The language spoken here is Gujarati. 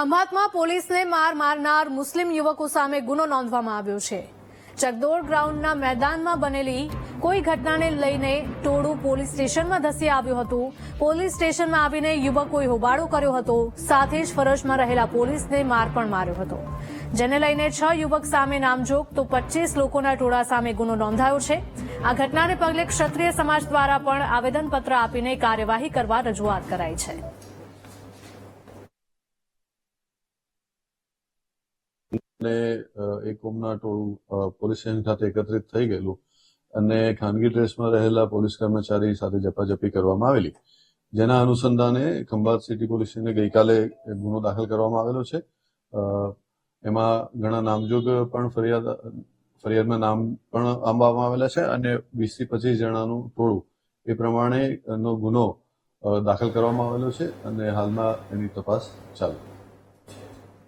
ખંભાતમાં પોલીસને માર મારનાર મુસ્લિમ યુવકો સામે ગુનો નોંધવામાં આવ્યો છે. ચકદોડ ગ્રાઉન્ડના મેદાનમાં બનેલી કોઈ ઘટનાને લઈને ટોળું પોલીસ સ્ટેશનમાં ધસી આવ્યું હતું. પોલીસ સ્ટેશનમાં આવીને યુવકોએ હોબાળો કર્યો હતો. સાથે જ ફરજમાં રહેલા પોલીસને માર પણ માર્યો હતો. જેને લઈને છ યુવક સામે નામજોગ તો પચીસ લોકોના ટોળા સામે ગુનો નોંધાયો છે. આ ઘટનાને પગલે ક્ષત્રિય સમાજ દ્વારા પણ આવેદનપત્ર આપીને કાર્યવાહી કરવા રજૂઆત કરાઈ છે. અ, એક કોમના ટોળું પોલીસ સ્ટેશન ખાતે એકત્રિત થઈ ગયેલું અને ખાનગી ડ્રેસમાં રહેલા પોલીસ કર્મચારી સાથે ઝપાઝપી કરવામાં આવેલી. જેના અનુસંધાને ખંભાત સિટી પોલીસ ગઈકાલે ગુનો દાખલ કરવામાં આવેલો છે. એમાં ઘણા નામજોગ પણ ફરિયાદ ફરિયાદમાં નામ પણ આંબવામાં આવેલા છે અને વીસથી પચીસ જણાનું ટોળું એ પ્રમાણે નો ગુનો દાખલ કરવામાં આવેલો છે અને હાલમાં એની તપાસ ચાલુ.